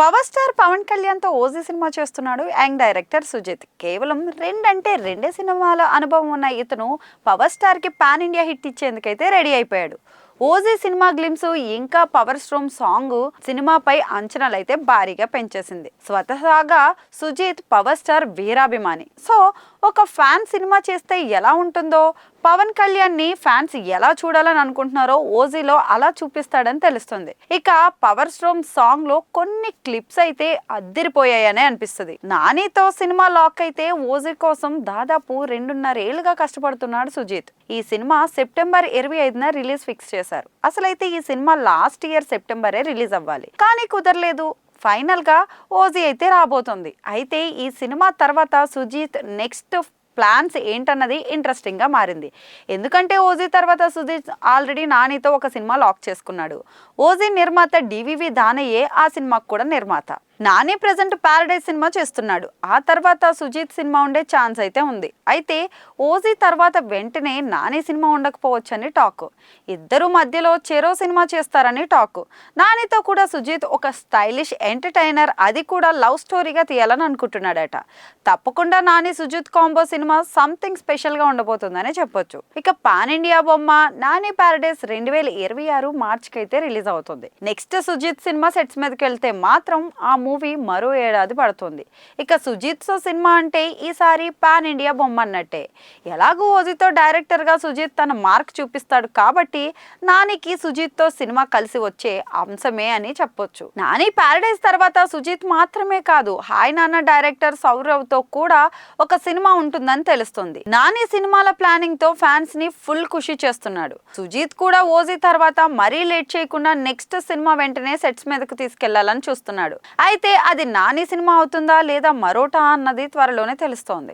Power star Pawan కళ్యాణ్తో OG cinema చేస్తున్నాడు young director Sujith. కేవలం రెండంటే రెండే సినిమాల అనుభవం ఉన్న ఇతను పవర్ స్టార్కి పాన్ ఇండియా హిట్ ఇచ్చేందుకైతే రెడీ అయిపోయాడు. ఓజీ సినిమా గ్లిమ్స్ ఇంకా పవర్ స్ట్రోమ్ సాంగ్ సినిమాపై అంచనాలు అయితే భారీగా పెంచేసింది. స్వతహాగా సుజిత్ పవర్ స్టార్ వీరాభిమాని. సో ఒక ఫ్యాన్ సినిమా చేస్తే ఎలా ఉంటుందో? పవన్ కళ్యాణ్ని ఫ్యాన్స్ ఎలా చూడాలని అనుకుంటున్నారో ఓజీలో అలా చూపిస్తాడని తెలుస్తుంది. ఇక పవర్ స్ట్రోమ్ సాంగ్లో కొన్ని క్లిప్స్ అయితే అద్దిరిపోయాయనే అనిపిస్తుంది. నానితో సినిమా లాక్ అయితే ఓజీ కోసం దాదాపు రెండున్నర ఏళ్ళుగా కష్టపడుతున్నాడు సుజీత్. ఈ సినిమా సెప్టెంబర్ ఇరవై ఐదున రిలీజ్ ఫిక్స్ చేశారు. అసలైతే ఈ సినిమా లాస్ట్ ఇయర్ సెప్టెంబరే రిలీజ్ అవ్వాలి. కానీ కుదరలేదు. ఫైనల్గా ఓజీ అయితే రాబోతుంది. అయితే ఈ సినిమా తర్వాత సుజీత్ నెక్స్ట్ ప్లాన్స్ ఏంటన్నది ఇంట్రెస్టింగ్గా మారింది. ఎందుకంటే ఓజీ తర్వాత సుజీత్ ఆల్రెడీ నానితో ఒక సినిమా లాక్ చేసుకున్నాడు. ఓజీ నిర్మాత డివివి దానయ్యే ఆ సినిమాకు కూడా నిర్మాత. నాని ప్రజెంట్ ప్యారడైజ్ సినిమా చేస్తున్నాడు. ఆ తర్వాత సుజీత్ సినిమా ఉండే ఛాన్స్ అయితే ఉంది. అయితే ఓజీ తర్వాత వెంటనే నాని సినిమా ఉండకపోవచ్చని టాక్. ఇద్దరు మధ్యలో చెరో సినిమా చేస్తారని టాక్. నానితో కూడా సుజిత్ ఒక స్టైలిష్ ఎంటర్టైనర్ అది కూడా లవ్ స్టోరీగా తీయాలని అనుకుంటున్నాడట. తప్పకుండా Nani Sujith combo cinema something స్పెషల్గా ఉండబోతుందని చెప్పొచ్చు. ఇక పాన్ ఇండియా బొమ్మ నాని ప్యారడైస్ రెండు వేల ఇరవై ఆరు మార్చికి అయితే రిలీజ్ అవుతుంది. నెక్స్ట్ సుజిత్ సినిమా సెట్స్ మీదకి వెళ్తే మాత్రం ఆ మూవీ మరో ఏడాది పడుతుంది. ఇక సుజిత్ సో సినిమా అంటే ఈసారి పాన్ ఇండియా బొమ్మ అన్నట్టే ఎలాగూ ఓజీతో డైరెక్టర్గా సుజిత్ తన మార్క్ చూపిస్తాడు కాబట్టి నానికి సుజిత్తో సినిమా కలిసి వచ్చే అంశమే అని చెప్పొచ్చు. నాని ప్యారడైజ్ తర్వాత సుజిత్ మాత్రమే కాదు హాయ్ నాన్న డైరెక్టర్ సౌరవ్తో కూడా ఒక సినిమా ఉంటుందని తెలుస్తుంది. నాని సినిమాల ప్లానింగ్తో ఫ్యాన్స్ని ఫుల్ ఖుషి చేస్తున్నాడు. సుజిత్ కూడా ఓజీ తర్వాత మరీ లేట్ చేయకుండా నెక్స్ట్ సినిమా వెంటనే సెట్స్ మీదకు తీసుకెళ్ళాలని చూస్తున్నాడు. అయితే అయితే అది నాని సినిమా అవుతుందా లేదా మరోటా అన్నది త్వరలోనే తెలుస్తోంది.